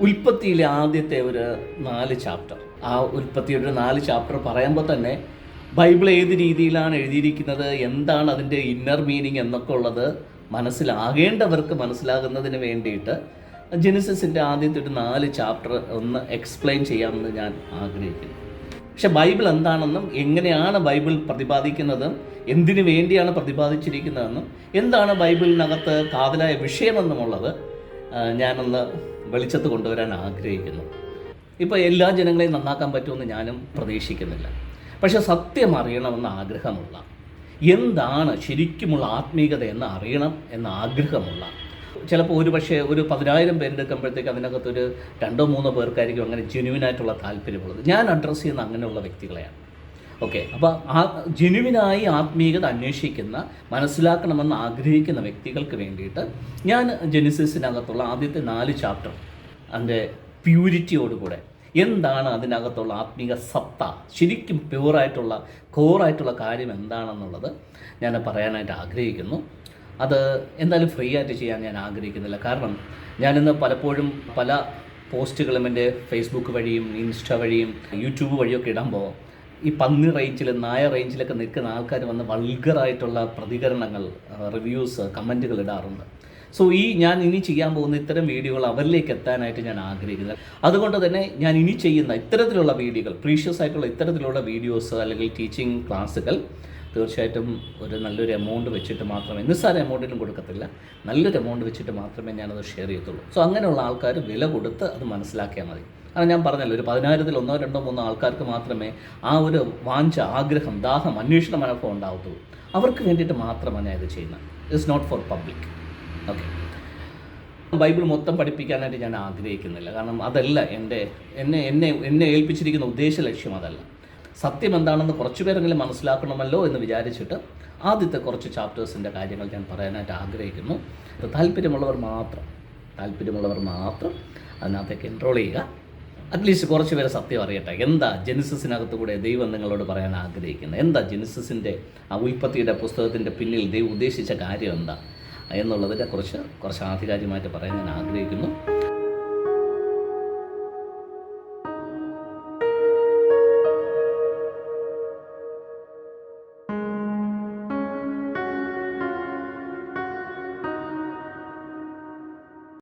ഉൽപ്പത്തിയിലെ ആദ്യത്തെ ഒരു നാല് ചാപ്റ്റർ ആ ഉൽപ്പത്തിയുടെ നാല് ചാപ്റ്റർ പറയുമ്പോൾ തന്നെ ബൈബിൾ ഏത് രീതിയിലാണ് എഴുതിയിരിക്കുന്നത് എന്താണ് അതിന്റെ ഇന്നർ മീനിങ് എന്നൊക്കെ ഉള്ളത് മനസ്സിലാകേണ്ടവർക്ക് മനസ്സിലാകുന്നതിന് വേണ്ടിയിട്ട് ജെനിസിന്റെ ആദ്യത്തെ ഒരു നാല് ചാപ്റ്റർ ഒന്ന് എക്സ്പ്ലെയിൻ ചെയ്യാമെന്ന് ഞാൻ ആഗ്രഹിക്കുന്നു. പക്ഷെ ബൈബിൾ എന്താണെന്നും എങ്ങനെയാണ് ബൈബിൾ പ്രതിപാദിക്കുന്നതും എന്തിനു വേണ്ടിയാണ് പ്രതിപാദിച്ചിരിക്കുന്നതെന്നും എന്താണ് ബൈബിളിനകത്ത് കാതലായ വിഷയമെന്നുമുള്ളത് ഞാനൊന്ന് വെളിച്ചത്ത് കൊണ്ടുവരാൻ ആഗ്രഹിക്കുന്നു. ഇപ്പോൾ എല്ലാ ജനങ്ങളെയും നന്നാക്കാൻ പറ്റുമെന്ന് ഞാനും പ്രതീക്ഷിക്കുന്നില്ല. പക്ഷെ സത്യം അറിയണമെന്ന് ആഗ്രഹമുള്ള എന്താണ് ശരിക്കുമുള്ള ആത്മീയത എന്ന് അറിയണം എന്ന ആഗ്രഹമുള്ള ചിലപ്പോൾ ഒരു പക്ഷേ ഒരു പതിനായിരം പേരെടുക്കുമ്പോഴത്തേക്ക് അതിനകത്തൊരു രണ്ടോ മൂന്നോ പേർക്കായിരിക്കും അങ്ങനെ ജെന്യുവിനായിട്ടുള്ള താല്പര്യമുള്ളത്. ഞാൻ അഡ്രസ്സ് ചെയ്യുന്ന അങ്ങനെയുള്ള വ്യക്തികളെയാണ്. ഓക്കെ. അപ്പോൾ ആ ജെനുവിനായി ആത്മീയത അന്വേഷിക്കുന്ന മനസ്സിലാക്കണമെന്ന് ആഗ്രഹിക്കുന്ന വ്യക്തികൾക്ക് വേണ്ടിയിട്ട് ഞാൻ ജെനിസിസിനകത്തുള്ള ആദ്യത്തെ നാല് ചാപ്റ്റർ അതിന്റെ പ്യൂരിറ്റിയോടുകൂടെ എന്താണ് അതിനകത്തുള്ള ആത്മീക സത്ത ശരിക്കും പ്യൂറായിട്ടുള്ള കോറായിട്ടുള്ള കാര്യം എന്താണെന്നുള്ളത് ഞാൻ പറയാനായിട്ട് ആഗ്രഹിക്കുന്നു. അത് എന്തായാലും ഫ്രീ ആയിട്ട് ചെയ്യാൻ ഞാൻ ആഗ്രഹിക്കുന്നില്ല. കാരണം ഞാനിന്ന് പലപ്പോഴും പല പോസ്റ്റുകളും എന്റെ ഫേസ്ബുക്ക് വഴിയും ഇൻസ്റ്റ വഴിയും യൂട്യൂബ് വഴിയൊക്കെ ഇടുമ്പോൾ ഈ പന്നി റേഞ്ചിൽ നായ റേഞ്ചിലൊക്കെ നിൽക്കുന്ന ആൾക്കാർ വന്ന് വൾഗറായിട്ടുള്ള പ്രതികരണങ്ങൾ റിവ്യൂസ് കമന്റുകൾ ഇടാറുണ്ട്. സോ ഈ ഞാൻ ഇനി ചെയ്യാൻ പോകുന്ന ഇത്തരം വീഡിയോകൾ അവരിലേക്ക് എത്താനായിട്ട് ഞാൻ ആഗ്രഹിക്കുന്നത് അതുകൊണ്ട് തന്നെ ഞാൻ ഇനി ചെയ്യുന്ന ഇത്തരത്തിലുള്ള വീഡിയോകൾ പ്രീഷ്യസ് ആയിട്ടുള്ള ഇത്തരത്തിലുള്ള വീഡിയോസ് അല്ലെങ്കിൽ ടീച്ചിങ് ക്ലാസ്സുകൾ തീർച്ചയായിട്ടും ഒരു നല്ലൊരു എമൗണ്ട് വെച്ചിട്ട് മാത്രമേ നിസ്സാര എമൗണ്ടിനും കൊടുക്കത്തില്ല. നല്ലൊരു എമൗണ്ട് വെച്ചിട്ട് മാത്രമേ ഞാനത് ഷെയർ ചെയ്യത്തുള്ളൂ. സോ അങ്ങനെയുള്ള ആൾക്കാർ വില കൊടുത്ത് അത് മനസ്സിലാക്കിയാൽ മതി. അത് ഞാൻ പറഞ്ഞല്ലോ ഒരു പതിനായിരത്തിൽ ഒന്നോ രണ്ടോ മൂന്നോ ആൾക്കാർക്ക് മാത്രമേ ആ ഒരു വാഞ്ച ആഗ്രഹം ദാഹം അന്വേഷണ മനഃഭവം ഉണ്ടാവത്തുള്ളൂ. അവർക്ക് വേണ്ടിയിട്ട് മാത്രമാണ് ഞാൻ ഇത് ചെയ്യുന്നത്. It's not for public okay Bible മൊത്തം പഠിപ്പിക്കാനായിട്ട് ഞാൻ ആഗ്രഹിക്കുന്നില്ല. കാരണം അതല്ല എന്റെ എന്നെ എന്നെ എന്നെ ഏൽപ്പിച്ചിരിക്കുന്ന ഉദ്ദേശ ലക്ഷ്യം അതല്ല. സത്യം എന്താണെന്ന് കുറച്ച് പേരെങ്കിലും മനസ്സിലാക്കണമല്ലോ എന്ന് വിചാരിച്ചിട്ട് ആദ്യത്തെ കുറച്ച് ചാപ്റ്റേഴ്സിന്റെ കാര്യങ്ങൾ ഞാൻ പറയാനായിട്ട് ആഗ്രഹിക്കുന്നു. താല്പര്യമുള്ളവർ മാത്രം താല്പര്യമുള്ളവർ മാത്രം അതിനകത്തേക്ക് എൻറോൾ ചെയ്യുക. അറ്റ്ലീസ്റ്റ് കുറച്ച് പേരെ സത്യം അറിയട്ടെ. എന്താ ജെനിസസിനകത്ത് കൂടെ ദൈവം നിങ്ങളോട് പറയാൻ ആഗ്രഹിക്കുന്നത്? എന്താ ജെനിസസിന്റെ ആ ഉൽപ്പത്തിയുടെ പുസ്തകത്തിന്റെ പിന്നിൽ ദൈവം ഉദ്ദേശിച്ച കാര്യം എന്താ? എന്നുള്ളതിനെ കുറച്ച് കുറച്ച് ആധികാരികമായിട്ട് പറയാൻ ഞാൻ ആഗ്രഹിക്കുന്നു.